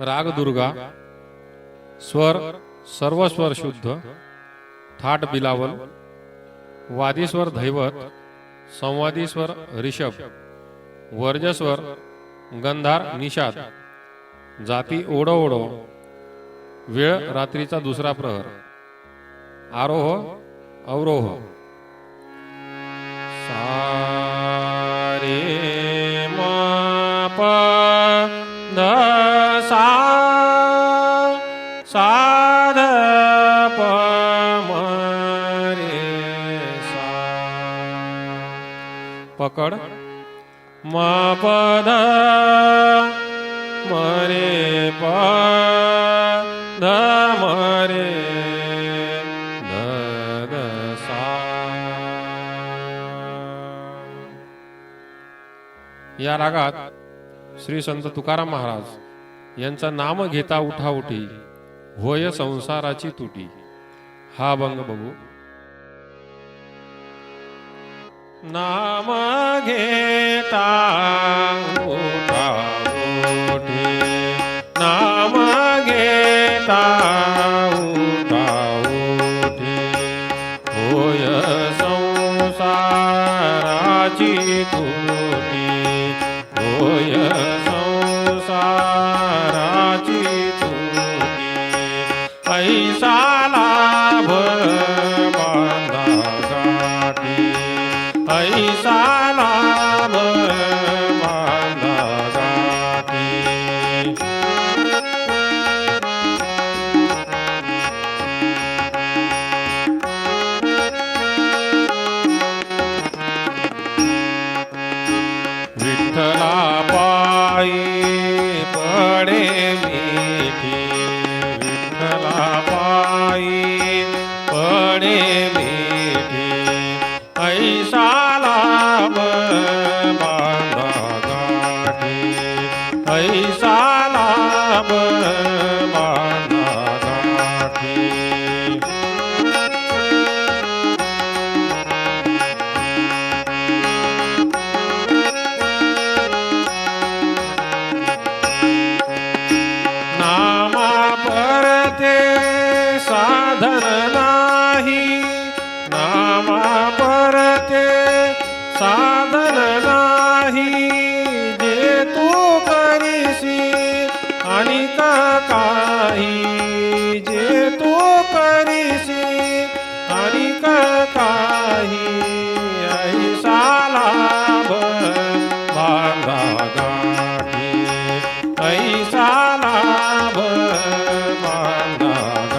राग दुर्गा स्वर सर्वस्वर शुद्ध थाट बिलावल वादीस्वर धैवत संवादीस्वर ऋषभ वर्जस्वर गंधार निषाद जाती ओढो ओढो वेळ रात्रीचा दुसरा प्रहर आरोह अवरोह. सारे प पकड. म प ध प ध मरे ध ध सा या रागात श्री संत तुकाराम महाराज यांचा नाम घेता उठा उठी होय संसाराची तुटी. हा भंग बघू. नाम घेता उठा उठी नाम घेता उठा उठी होय संसाराची तुटी होय संसार साधन नाही नामा परते साधन काही जे तू करीसी आणि काही ऐसा लाभ बांधा गाठी. ऐसा लाभ गाठी.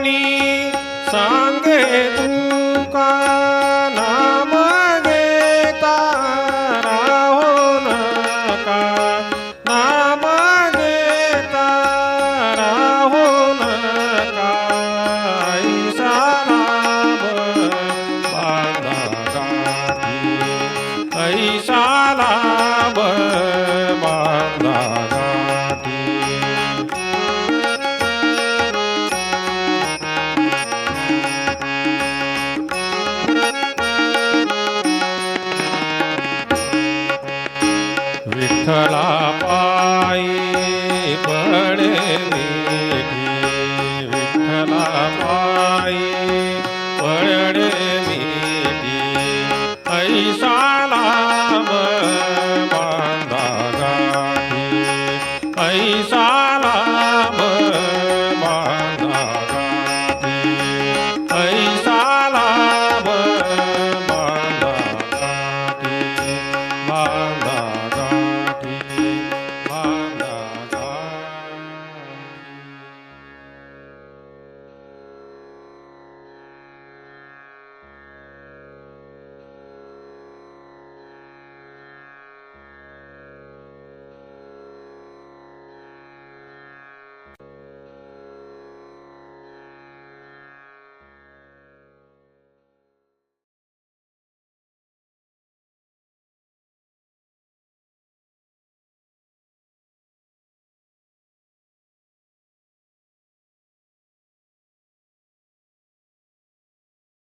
कोणी सांगे तुका नाम घेता राहो नका. नाम घेता राहो नका. ऐसा लाभ बांधा ऐसा पायी पडे मिठी विठ्ठला पायी पडे मिठी ऐसा